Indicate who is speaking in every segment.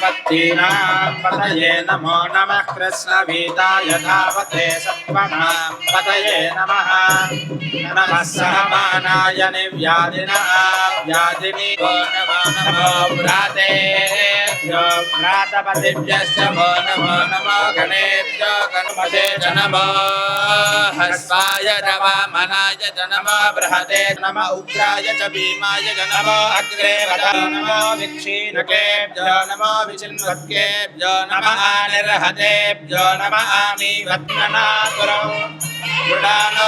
Speaker 1: पत्नीनां पतये नमो नमः कृष्णवीताय धावते सत्त्वनां पतये नमः नमः सहमानाय निव्याधिनः व्याधिनी वो नमो नमो व्रातेभ्यो व्रातपतिभ्यश्च वो नमो नमो गणेभ्यो गणपते च नमो हस्वाय च वामनाय च नमो, बृहते च नमो, उग्राय च भीमाय च नमो, अग्रे वद नमो विक्षीणकेभ्यो नमो विचिन्वत्केभ्यो नमः, निर्हतेभ्यो नमः, आमीवत्मनापुरौ। गुडानो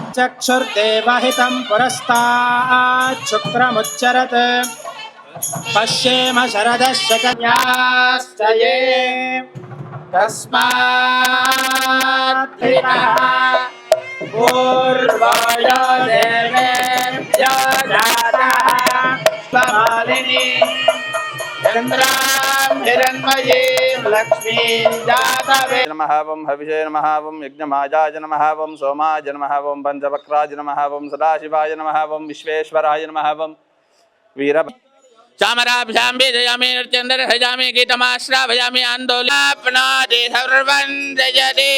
Speaker 1: चक्षुर्देवहितं पुरस्तात् पश्येम शरदस्य कन्याश्च ये तस्मात् पूर्वाय देवेभ्यो जातः। चन्द्रां हिरण्मयीं लक्ष्मीं जातवे
Speaker 2: नमः वं हविषे नमः वं यज्ञमाजाय नमः वं सोमाय नमः वं पञ्चवक्राय नमः वं सदाशिवाय नमः वं विश्वेश्वराय नमः वं वीर
Speaker 3: चामराभ्यां वेदयामि नृत्यन्दर्हजामि गीतमाश्राभयामि आन्दोलनाप्नोति सर्वं जयति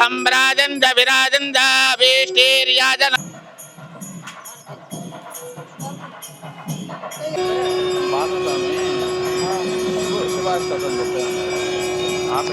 Speaker 3: सम्भ्राजन्त विराजन्त वेष्टिर्याजन
Speaker 2: पसंद होता है आप